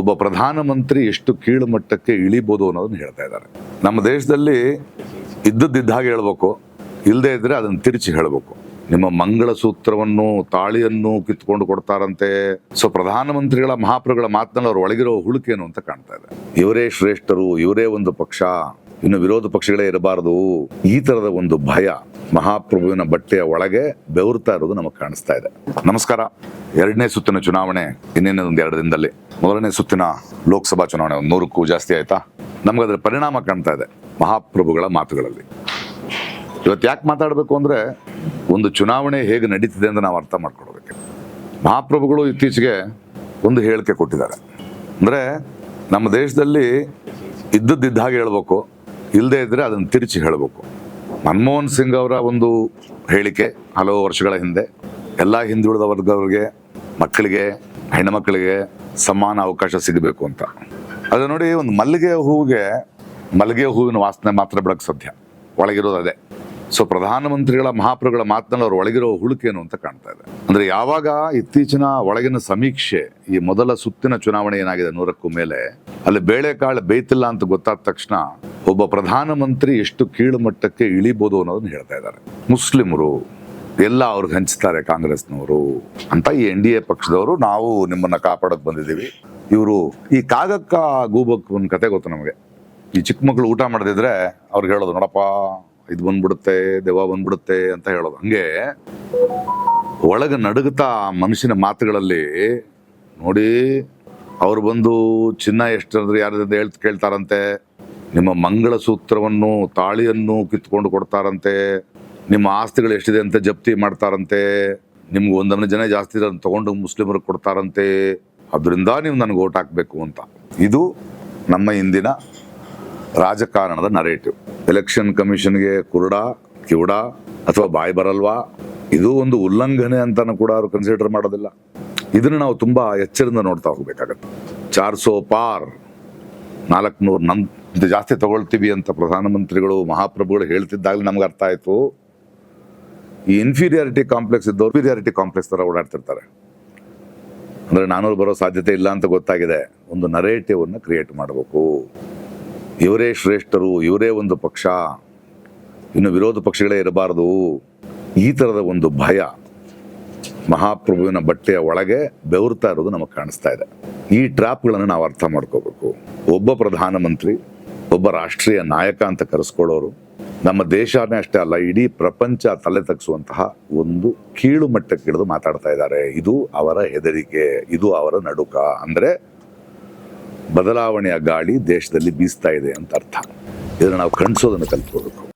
ಒಬ್ಬ ಪ್ರಧಾನಮಂತ್ರಿ ಎಷ್ಟು ಕೀಳು ಮಟ್ಟಕ್ಕೆ ಇಳಿಬೋದು ಅನ್ನೋದನ್ನು ಹೇಳ್ತಾ ಇದ್ದಾರೆ. ನಮ್ಮ ದೇಶದಲ್ಲಿ ಇದ್ದದ್ದಿದ್ದ ಹಾಗೆ ಹೇಳ್ಬೇಕು. ಇಲ್ಲದೇ ಇದ್ದರೆ ಅದನ್ನ ತಿರುಚಿ ಹೇಳಬೇಕು. ನಿಮ್ಮ ಮಂಗಳಸೂತ್ರವನ್ನು, ತಾಳಿಯನ್ನು ಕಿತ್ಕೊಂಡು ಕೊಡ್ತಾರಂತೆ. ಸೊ ಪ್ರಧಾನಮಂತ್ರಿಗಳ ಮಹಾಪ್ರಗಳ ಮಾತನಲ್ಲಿ ಅವ್ರ ಒಳಗಿರೋ ಹುಳುಕೇನು ಅಂತ ಕಾಣ್ತಾ ಇದೆ. ಇವರೇ ಶ್ರೇಷ್ಠರು, ಇವರೇ ಒಂದು ಪಕ್ಷ. ಇನ್ನು ವಿರೋಧ ಪಕ್ಷಗಳೇ ಇರಬಾರದು. ಈ ತರದ ಒಂದು ಭಯ. ಮಹಾಪ್ರಭುವಿನ ಬಟ್ಟೆಯ ಒಳಗೆ ಬೆವರ್ತಾ ಇರೋದು ನಮಗೆ ಕಾಣಿಸ್ತಾ ಇದೆ. ನಮಸ್ಕಾರ. ಎರಡನೇ ಸುತ್ತಿನ ಚುನಾವಣೆ ಇನ್ನೇನೇ ಒಂದು ಎರಡು ದಿನದಲ್ಲಿ. ಮೊದಲನೇ ಸುತ್ತಿನ ಲೋಕಸಭಾ ಚುನಾವಣೆ ಒಂದು ನೂರಕ್ಕೂ ಜಾಸ್ತಿ ಆಯ್ತಾ? ನಮ್ಗೆ ಅದರ ಪರಿಣಾಮ ಕಾಣ್ತಾ ಇದೆ ಮಹಾಪ್ರಭುಗಳ ಮಾತುಗಳಲ್ಲಿ. ಇವತ್ತು ಯಾಕೆ ಮಾತಾಡಬೇಕು ಅಂದ್ರೆ ಒಂದು ಚುನಾವಣೆ ಹೇಗೆ ನಡೀತಿದೆ ಅಂತ ನಾವು ಅರ್ಥ ಮಾಡ್ಕೊಳ್ಬೇಕು. ಮಹಾಪ್ರಭುಗಳು ಇತ್ತೀಚೆಗೆ ಒಂದು ಹೇಳಿಕೆ ಕೊಟ್ಟಿದ್ದಾರೆ. ಅಂದ್ರೆ ನಮ್ಮ ದೇಶದಲ್ಲಿ ಇದ್ದದ್ದಿದ್ದ ಹಾಗೆ ಹೇಳ್ಬೇಕು ಇಲ್ಲದೇ ಇದ್ರೆ ಅದನ್ನು ತಿರುಚಿ ಹೇಳಬೇಕು. ಮನಮೋಹನ್ ಸಿಂಗ್ ಅವರ ಒಂದು ಹೇಳಿಕೆ ಹಲವು ವರ್ಷಗಳ ಹಿಂದೆ, ಎಲ್ಲ ಹಿಂದುಳಿದ ವರ್ಗದವರಿಗೆ, ಮಕ್ಕಳಿಗೆ ಹೆಣ್ಣುಮಕ್ಕಳಿಗೆ ಸಮಾನ ಅವಕಾಶ ಸಿಗಬೇಕು ಅಂತ. ಅದು ನೋಡಿ, ಒಂದು ಮಲ್ಲಿಗೆ ಹೂವಿಗೆ, ಮಲ್ಲಿಗೆ ಹೂವಿನ ವಾಸನೆ ಮಾತ್ರ ಬೆಳಕು ಸಾಧ್ಯ. ಒಳಗಿರೋದು ಅದೇ. ಸೊ ಪ್ರಧಾನಮಂತ್ರಿಗಳ ಮಹಾಪ್ರಭುಗಳ ಮಾತಿನಲ್ಲಿ ಅವರು ಒಳಗಿರೋ ಹುಳುಕೇನು ಅಂತ ಕಾಣ್ತಾ ಇದೆ. ಅಂದ್ರೆ ಯಾವಾಗ ಇತ್ತೀಚಿನ ಒಳಗಿನ ಸಮೀಕ್ಷೆ, ಈ ಮೊದಲ ಸುತ್ತಿನ ಚುನಾವಣೆ ಏನಾಗಿದೆ ನೂರಕ್ಕೂ ಮೇಲೆ ಅಲ್ಲಿ ಬೇಳೆಕಾಳು ಬೇಯ್ತಿಲ್ಲ ಅಂತ ಗೊತ್ತಾದ ತಕ್ಷಣ ಒಬ್ಬ ಪ್ರಧಾನಮಂತ್ರಿ ಎಷ್ಟು ಕೀಳು ಮಟ್ಟಕ್ಕೆ ಇಳಿಬೋದು ಅನ್ನೋದನ್ನ ಹೇಳ್ತಾ ಇದ್ದಾರೆ. ಮುಸ್ಲಿಮರು ಎಲ್ಲ ಅವ್ರಿಗೆ ಹಂಚ್ತಾರೆ ಕಾಂಗ್ರೆಸ್ನವರು ಅಂತ ಈ ಎನ್ ಡಿ ಎ ಪಕ್ಷದವರು ನಾವು ನಿಮ್ಮನ್ನ ಕಾಪಾಡಕ್ ಬಂದಿದ್ದೀವಿ. ಇವರು ಈ ಕಾಗಕ್ಕ ಗೂಬಕ್ ಒಂದು ಕತೆ ಗೊತ್ತು ನಮಗೆ? ಈ ಚಿಕ್ಕ ಮಕ್ಕಳು ಊಟ ಮಾಡದಿದ್ರೆ ಅವ್ರಿಗೆ ಹೇಳೋದು, ನೋಡಪ್ಪ, ಇದು ಬಂದ್ಬಿಡುತ್ತೆ, ದೆವ್ವ ಬಂದ್ಬಿಡುತ್ತೆ ಅಂತ ಹೇಳೋದು. ಹಂಗೆ ಒಳಗೆ ನಡುಗುತ್ತಾ ಮನುಷ್ಯನ ಮಾತುಗಳಲ್ಲಿ ನೋಡಿ ಅವ್ರು ಬಂದು, ಚಿನ್ನ ಎಷ್ಟಂದ್ರೆ ಯಾರಿಂದ ಹೇಳ್ತ, ಕೇಳ್ತಾರಂತೆ. ನಿಮ್ಮ ಮಂಗಳಸೂತ್ರವನ್ನು, ತಾಳಿಯನ್ನು ಕಿತ್ಕೊಂಡು ಕೊಡ್ತಾರಂತೆ. ನಿಮ್ಮ ಆಸ್ತಿಗಳು ಎಷ್ಟಿದೆ ಅಂತ ಜಪ್ತಿ ಮಾಡ್ತಾರಂತೆ. ನಿಮ್ಗೆ ಒಂದೊಂದು ಜನ ಜಾಸ್ತಿ ಇದನ್ನು ತಗೊಂಡು ಮುಸ್ಲಿಮರಿಗೆ ಕೊಡ್ತಾರಂತೆ. ಅದರಿಂದ ನೀವು ನನಗೆ ಓಟ್ ಹಾಕಬೇಕು ಅಂತ. ಇದು ನಮ್ಮ ಇಂದಿನ ರಾಜಕಾರಣದ ನರೇಟಿವ್ ಎಲೆಕ್ಷನ್ ಕಮಿಷನ್ಗೆ ಕುರುಡ, ಕಿವುಡ ಅಥವಾ ಬಾಯಿ ಬರಲ್ವಾ? ಇದು ಒಂದು ಉಲ್ಲಂಘನೆ ಅಂತಾನು ಕೂಡ ಅವರು ಕನ್ಸಿಡರ್ ಮಾಡೋದಿಲ್ಲ. ಇದನ್ನು ನಾವು ತುಂಬ ಎಚ್ಚರದಿಂದ ನೋಡ್ತಾ ಹೋಗಬೇಕಾಗತ್ತೆ. ಚಾರ್ ಸೋ ಪಾರ್, ನಾಲ್ಕುನೂರು ನಮ್ ಇದು ಜಾಸ್ತಿ ತಗೊಳ್ತೀವಿ ಅಂತ ಪ್ರಧಾನಮಂತ್ರಿಗಳು, ಮಹಾಪ್ರಭುಗಳು ಹೇಳ್ತಿದ್ದಾಗಲೇ ನಮ್ಗೆ ಅರ್ಥ ಆಯಿತು. ಈ ಇನ್ಫೀರಿಯಾರಿಟಿ ಕಾಂಪ್ಲೆಕ್ಸ್ ಇದ್ದವ್ರು ಇನ್ಫೀರಿಯಾರಿಟಿ ಕಾಂಪ್ಲೆಕ್ಸ್ ಥರ ಓಡಾಡ್ತಿರ್ತಾರೆ. ಅಂದರೆ ನಾನೂರು ಬರೋ ಸಾಧ್ಯತೆ ಇಲ್ಲ ಅಂತ ಗೊತ್ತಾಗಿದೆ. ಒಂದು ನರೇಟಿವನ್ನು ಕ್ರಿಯೇಟ್ ಮಾಡಬೇಕು. ಇವರೇ ಶ್ರೇಷ್ಠರು, ಇವರೇ ಒಂದು ಪಕ್ಷ, ಇನ್ನು ವಿರೋಧ ಪಕ್ಷಗಳೇ ಇರಬಾರದು. ಈ ಥರದ ಒಂದು ಭಯ. ಮಹಾಪ್ರಭುವಿನ ಬಟ್ಟೆಯ ಒಳಗೆ ಬೆವರ್ತಾ ಇರೋದು ನಮಗೆ ಕಾಣಿಸ್ತಾ ಇದೆ. ಈ ಟ್ರ್ಯಾಪ್ಗಳನ್ನು ನಾವು ಅರ್ಥ ಮಾಡ್ಕೋಬೇಕು. ಒಬ್ಬ ಪ್ರಧಾನಮಂತ್ರಿ, ಒಬ್ಬ ರಾಷ್ಟ್ರೀಯ ನಾಯಕ ಅಂತ ಕರೆಸ್ಕೊಳ್ಳೋರು, ನಮ್ಮ ದೇಶನೇ ಅಷ್ಟೇ ಅಲ್ಲ, ಇಡೀ ಪ್ರಪಂಚ ತಲೆ ತಗ್ಸುವಂತಹ ಒಂದು ಕೀಳು ಮಟ್ಟಕ್ಕೆ ಹಿಡಿದು ಮಾತಾಡ್ತಾ ಇದ್ದಾರೆ. ಇದು ಅವರ ಹೆದರಿಕೆ, ಇದು ಅವರ ನಡುಕ ಅಂದರೆ ಬದಲಾವಣೆಯ ಗಾಳಿ ದೇಶದಲ್ಲಿ ಬೀಸ್ತಾ ಇದೆ ಅಂತ ಅರ್ಥ. ಇದನ್ನು ನಾವು ಕಣಿಸೋದನ್ನು ಕಲ್ತ್ಕೋಬೇಕು